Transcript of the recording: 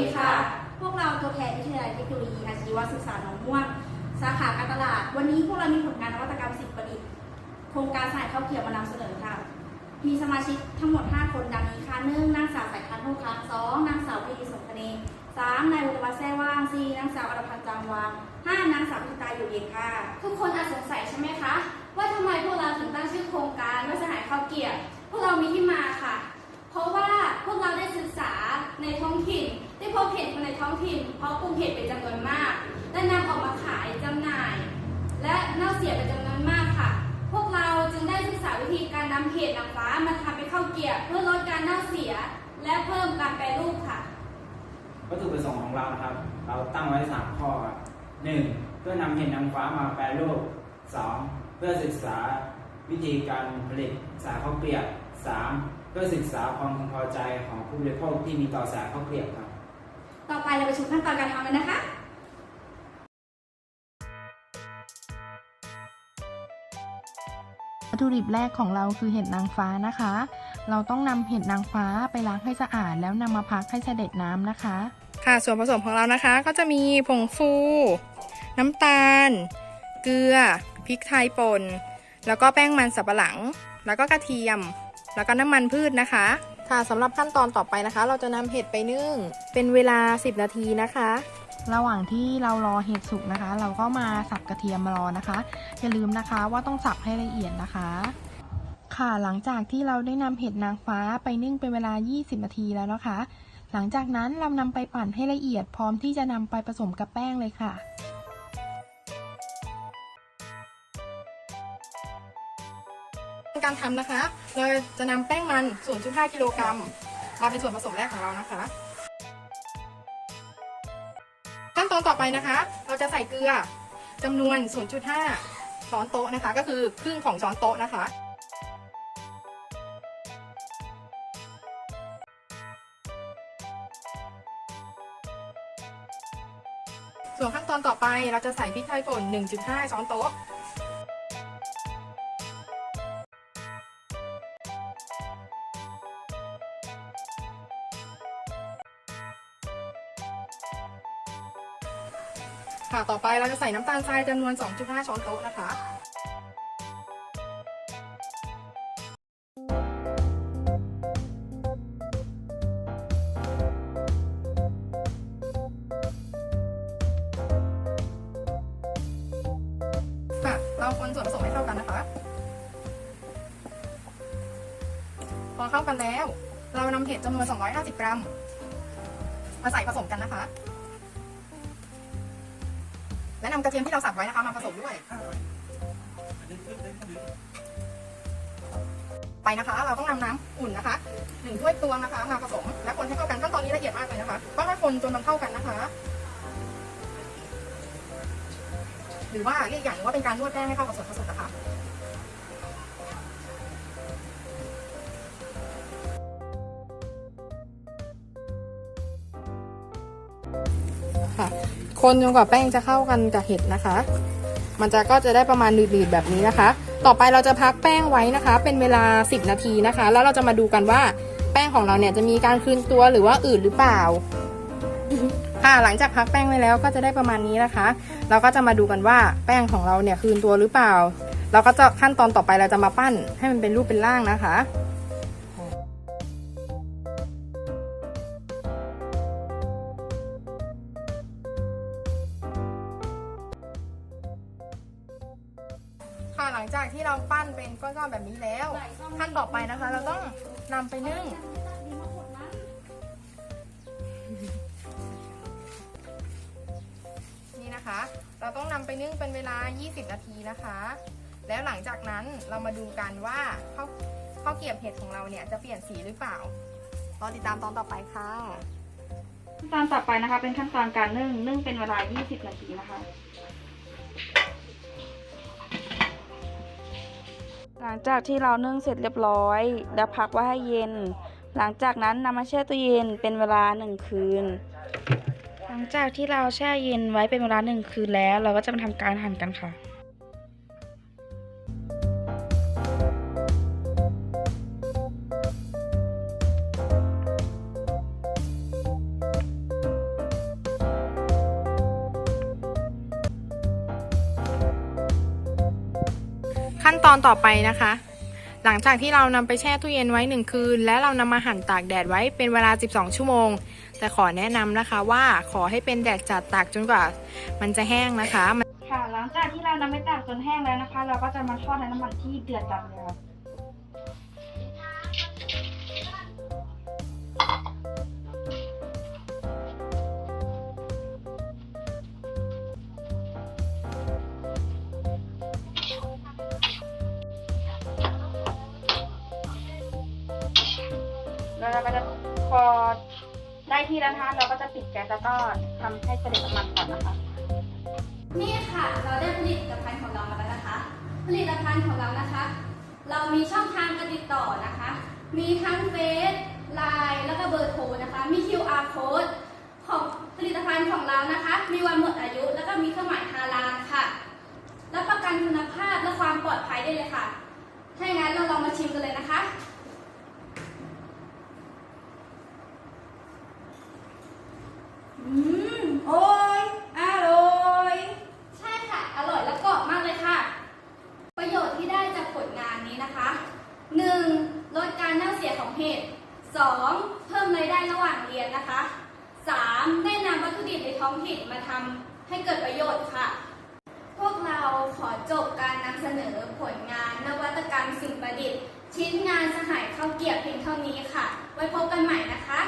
ดีค่ะ พวกเราตัวแทนวิทยาลัยเทคโนโลยีอาชีวศึกษาหนองม่วง สาขาการตลาด วันนี้พวกเรามีผลงานนวัตกรรมสิ่งประดิษฐ์โครงการสายข้าวเกรียบมานำเสนอค่ะ มีสมาชิกทั้งหมด 5 คนดังนี้ค่ะหนึ่งนางสาวสายพันโภคางสองนางสาวพีสมคเนสามนายวุฒิวัฒน์แซ่ว่างสี่นางสาวอรพันธ์จางวางห้านางสาวพิตาอยู่เย็นค่ะ ทุกคนอาจสงสัยใช่ไหมคะ ว่าทำไมพวกเราถึงตั้งชื่อโครงการว่าสหายข้าวเกรียบพวกเรามีที่มาค่ะ ถิ่นเพราะปลูกเห็ดเป็นจำนวนมาก และนำออกมาขายจำหน่าย และเน่าเสียเป็นจำนวนมากค่ะ พวกเราจึงได้ศึกษาวิธีการนำเห็ดนางฟ้ามาทำเป็นข้าวเกรียบเพื่อลดการเน่าเสีย และเพิ่มการแปรรูปค่ะวัตถุประสงค์ของเรานะครับ เราตั้งไว้ 3 ข้อครับหนึ่งเพื่อนำเห็ดนางฟ้ามาแปรรูป 2. เพื่อศึกษาวิธีการผลิตสาข้าวเกลียบ 3. เพื่อศึกษาความพึงพอใจของผู้บริโภคที่มีต่อสาข้าวเกลียบครับ ต่อไปเราไปชมขั้นตอนการทำกันนะคะวัตถุดิบแรกของเราคือเห็ดนางฟ้านะคะ เราต้องนำเห็ดนางฟ้าไปล้างให้สะอาด แล้วนำมาพักให้เสด็จน้ำนะคะ ค่ะ ส่วนผสมของเรานะคะ ก็จะมีผงฟู น้ำตาล เกลือ พริกไทยป่น แล้วก็แป้งมันสับปะหลัง แล้วก็กระเทียม แล้วก็น้ำมันพืชนะคะ ค่ะสำหรับขั้นตอนต่อไปนะคะ เราจะนำเห็ดไปนึ่ง เป็นเวลา 10 นาทีนะคะ ระหว่างที่เรารอเห็ดสุกนะคะ เราก็มาสับกระเทียมมารอนะคะ อย่าลืมนะคะว่าต้องสับให้ละเอียดนะคะ ค่ะหลังจากที่เราได้นำเห็ดนางฟ้าไปนึ่งเป็นเวลา 20 นาทีแล้วนะคะ หลังจากนั้นเรานำไปปั่นให้ละเอียดพร้อมที่จะนำไปผสมกับแป้งเลยค่ะ การทำนะคะ เราจะนำแป้งมัน 0.5 กิโลกรัมมาเป็นส่วนผสมแรกของเรานะคะ ขั้นตอนต่อไปนะคะ เราจะใส่เกลือจำนวน 0.5 ช้อนโต๊ะนะคะ ก็คือครึ่งของช้อนโต๊ะนะคะ ส่วนขั้นตอนต่อไปเราจะใส่พริกไทยป่น 1.5 ช้อนโต๊ะ ค่ะต่อไปเราจะใส่น้ำตาลทรายจำนวน 2.5 ช้อนโต๊ะนะคะ ค่ะ เราคนส่วนผสมให้เข้ากันนะคะ พอเข้ากันแล้ว เรานำเห็ดจำนวน 250 กรัม มาใส่ผสมกันนะคะ และนำกระเทียมที่เราสับไว้นะคะมาผสมด้วย ไปนะคะ เราต้องนำน้ำอุ่นนะคะหนึ่งถ้วยตวงนะคะ มาผสม และคนให้เข้ากันขั้นตอนนี้ละเอียดมากเลยนะคะก็ให้คนจนมันเข้ากันนะคะ หรือว่าเรียกอย่างหนึงว่าเป็นการนวดแป้งให้เข้ากับส่วนผสมนะคะค่ะ คนจนกว่าแป้งจะเข้ากันกับเห็ดนะคะ มันจะก็จะได้ประมาณหนืดๆแบบนี้นะคะ ต่อไปเราจะพักแป้งไว้นะคะ เป็นเวลา 10 นาทีนะคะ แล้วเราจะมาดูกันว่าแป้งของเราเนี่ยจะมีการคืนตัวหรือว่าอืดหรือเปล่าค่ะหลังจากพักแป้งไว้แล้วก็จะได้ประมาณนี้นะคะ เราก็จะมาดูกันว่าแป้งของเราเนี่ยคืนตัวหรือเปล่า เราก็จะขั้นตอนต่อไปเราจะมาปั้นให้มันเป็นรูปเป็นร่างนะคะ หลังจากที่เราปั้นเป็นก้อนๆแบบนี้แล้ว ขั้นต่อไปนะคะ เราต้องนำไปนึ่ง นี่นะคะ เราต้องนำไปนึ่งเป็นเวลา 20 นาทีนะคะ แล้วหลังจากนั้นเรามาดูกันว่าข้าวข้าวเกรียบเห็ดของเราเนี่ยจะเปลี่ยนสีหรือเปล่ารอติดตามตอนต่อไปค่ะขั้นตอนต่อไปนะคะ เป็นขั้นตอนการนึ่งนึ่งเป็นเวลา 20 นาทีนะคะ หลังจากที่เรานึ่งเสร็จเรียบร้อย แล้วพักไว้ให้เย็น หลังจากนั้นนำมาแช่ตู้เย็นเป็นเวลาหนึ่งคืน หลังจากที่เราแช่เย็นไว้เป็นเวลาหนึ่งคืนแล้ว เราก็จะมาทำการหั่นกันค่ะ ขั้นตอนต่อไปนะคะ หลังจากที่เรานำไปแช่ตู้เย็นไว้ 1 คืน และเรานำมาหั่นตากแดดไว้เป็นเวลา 12 ชั่วโมง แต่ขอแนะนำนะคะว่าขอให้เป็นแดดจัดตากจนกว่า มันจะแห้งนะคะค่ะหลังจากที่เรานำไปตากจนแห้งแล้วนะคะ เราก็จะมาทอดในน้ำมันที่เดือดจัดเลย แล้วเราก็จะพอได้ที่แล้วนะคะเราก็จะปิดแก๊สแล้วก็ทำให้เสด็จน้ำมันก่อนนะคะ นี่ค่ะ เราได้ผลิตภัณฑ์ของเรามาแล้วนะคะ ผลิตภัณฑ์ของเรานะคะ เรามีช่องทางการติดต่อนะคะ มีทั้งเฟซไลน์แล้วก็เบอร์โทรนะคะ มี QR code ของผลิตภัณฑ์ของเรานะคะ มีวันหมดอายุ แล้วก็มีเครื่องหมายฮาลาลค่ะรับประกันคุณภาพและความปลอดภัยได้เลยค่ะถ้าอย่างนั้นเราลองมาชิมกันเลยนะคะ อืม โอ้ยอร่อย ใช่ค่ะ อร่อยและกรอบมากเลยค่ะ ประโยชน์ที่ได้จากผลงานนี้นะคะ 1. ลดการน่าเสียของเห็ด 2. เพิ่มรายได้ระหว่างเรียนนะคะ 3. ได้นำวัตถุดิบในท้องถิ่นมาทำให้เกิดประโยชน์ค่ะ พวกเราขอจบการนำเสนอผลงานนวัตกรรมสิ่ประดิษฐ์ ชิ้นงานสหายข้าวเกียบเพียงเท่านี้ค่ะ ไว้พบกันใหม่นะคะ